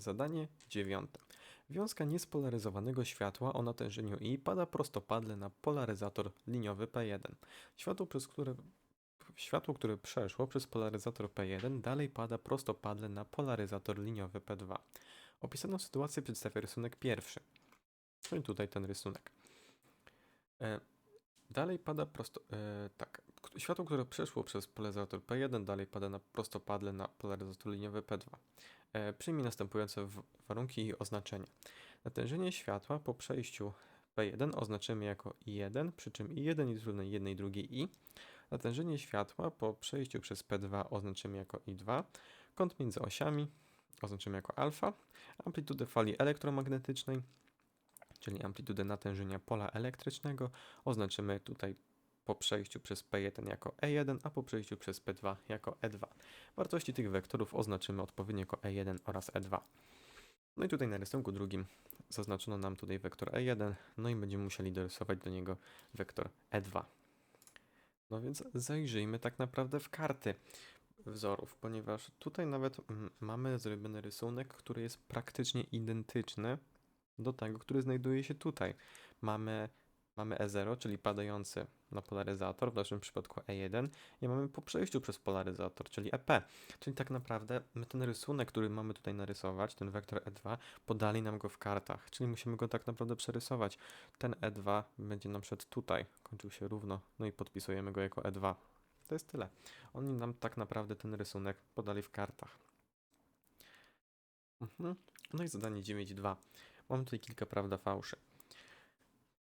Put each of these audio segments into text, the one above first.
Zadanie dziewiąte. Wiązka niespolaryzowanego światła o natężeniu I pada prostopadle na polaryzator liniowy P1. Światło, przez które, światło, które przeszło przez polaryzator P1, dalej pada prostopadle na polaryzator liniowy P2. Opisaną sytuację przedstawia rysunek pierwszy. No i tutaj ten rysunek. E, dalej pada prosto. E, tak. Światło, które przeszło przez polaryzator P1, dalej pada na prostopadle na polaryzator liniowy P2. E, przyjmij następujące warunki i oznaczenia. Natężenie światła po przejściu P1 oznaczymy jako I1, przy czym I1 jest równe 1 drugiej I. Natężenie światła po przejściu przez P2 oznaczymy jako I2. Kąt między osiami oznaczymy jako alfa. Amplitudę fali elektromagnetycznej, czyli amplitudę natężenia pola elektrycznego, oznaczymy tutaj po przejściu przez P1 jako E1, a po przejściu przez P2 jako E2. Wartości tych wektorów oznaczymy odpowiednio jako E1 oraz E2. No i tutaj na rysunku drugim zaznaczono nam tutaj wektor E1, no i będziemy musieli dorysować do niego wektor E2. No więc zajrzyjmy tak naprawdę w karty wzorów, ponieważ tutaj nawet mm, mamy zrobiony rysunek, który jest praktycznie identyczny do tego, który znajduje się tutaj. Mamy, mamy E0, czyli padający na polaryzator, w naszym przypadku E1, i mamy po przejściu przez polaryzator, czyli EP. Czyli tak naprawdę my ten rysunek, który mamy tutaj narysować, ten wektor E2, podali nam go w kartach, czyli musimy go tak naprawdę przerysować. Ten E2 będzie nam przed tutaj, kończył się równo, no i podpisujemy go jako E2. To jest tyle. Oni nam tak naprawdę ten rysunek podali w kartach. Mhm. No i zadanie 9.2. Mamy tutaj kilka prawda fałszy.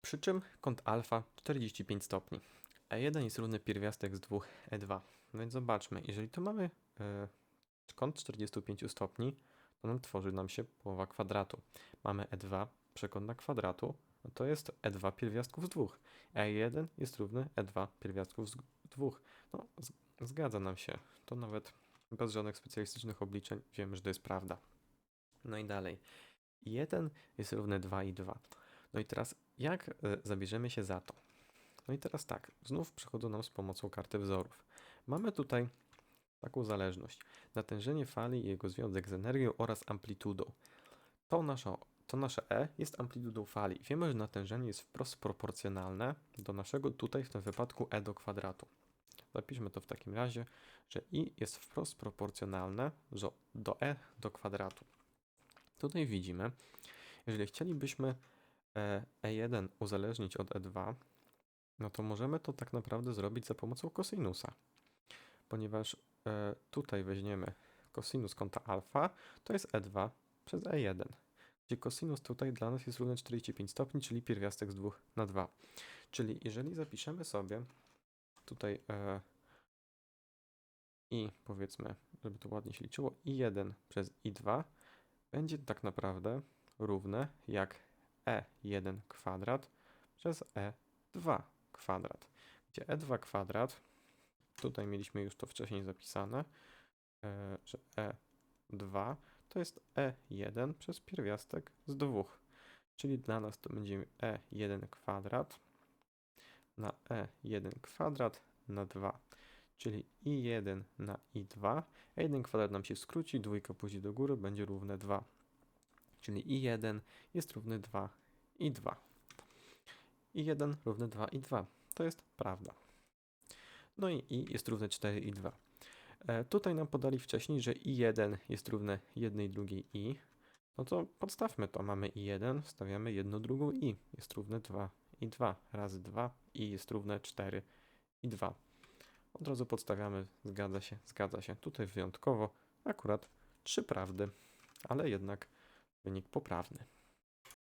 Przy czym kąt alfa 45 stopni. E1 jest równy pierwiastek z 2 E2. No więc zobaczmy, jeżeli tu mamy e, kąt 45 stopni, to nam tworzy nam się połowa kwadratu. Mamy E2 przekątna kwadratu, no to jest E2 pierwiastków z 2. E1 jest równy E2 pierwiastków z 2. No, zgadza nam się. To nawet bez żadnych specjalistycznych obliczeń wiemy, że to jest prawda. No i dalej. 1 jest równy 2 i 2. No i teraz jak e, zabierzemy się za to? No i teraz tak, znów przechodzą nam z pomocą karty wzorów. Mamy tutaj taką zależność. Natężenie fali i jego związek z energią oraz amplitudą. To nasze, to nasze E jest amplitudą fali. Wiemy, że natężenie jest wprost proporcjonalne do naszego tutaj w tym wypadku E do kwadratu. Zapiszmy to w takim razie, że I jest wprost proporcjonalne do- E do kwadratu. Tutaj widzimy, jeżeli chcielibyśmy E1 uzależnić od E2, no to możemy to tak naprawdę zrobić za pomocą kosynusa. Ponieważ e, tutaj weźmiemy kosinus kąta alfa, to jest E2 przez E1. Gdzie kosinus tutaj dla nas jest równy 45 stopni, czyli pierwiastek z 2 na 2. Czyli jeżeli zapiszemy sobie tutaj e, i powiedzmy, żeby to ładnie się liczyło, i1 przez i2 będzie tak naprawdę równe jak e1 kwadrat przez e2 kwadrat, gdzie e2 kwadrat, tutaj mieliśmy już to wcześniej zapisane, e, że e2 to jest e1 przez pierwiastek z 2, czyli dla nas to będzie e1 kwadrat na e1 kwadrat na 2, czyli i1 na i2, e1 kwadrat nam się skróci, dwójka pójdzie do góry, będzie równe 2, czyli i1 jest równy 2 i 2. I1 równy 2 i 2. To jest prawda. No i i jest równe 4 i 2. E, tutaj nam podali wcześniej, że i1 jest równe 1 i drugiej i. No to podstawmy to. Mamy i1, stawiamy 1 drugą i. Jest równe 2 i 2. Razy 2 i jest równe 4 i 2. Od razu podstawiamy, zgadza się, zgadza się. Tutaj wyjątkowo akurat trzy prawdy, ale jednak wynik poprawny.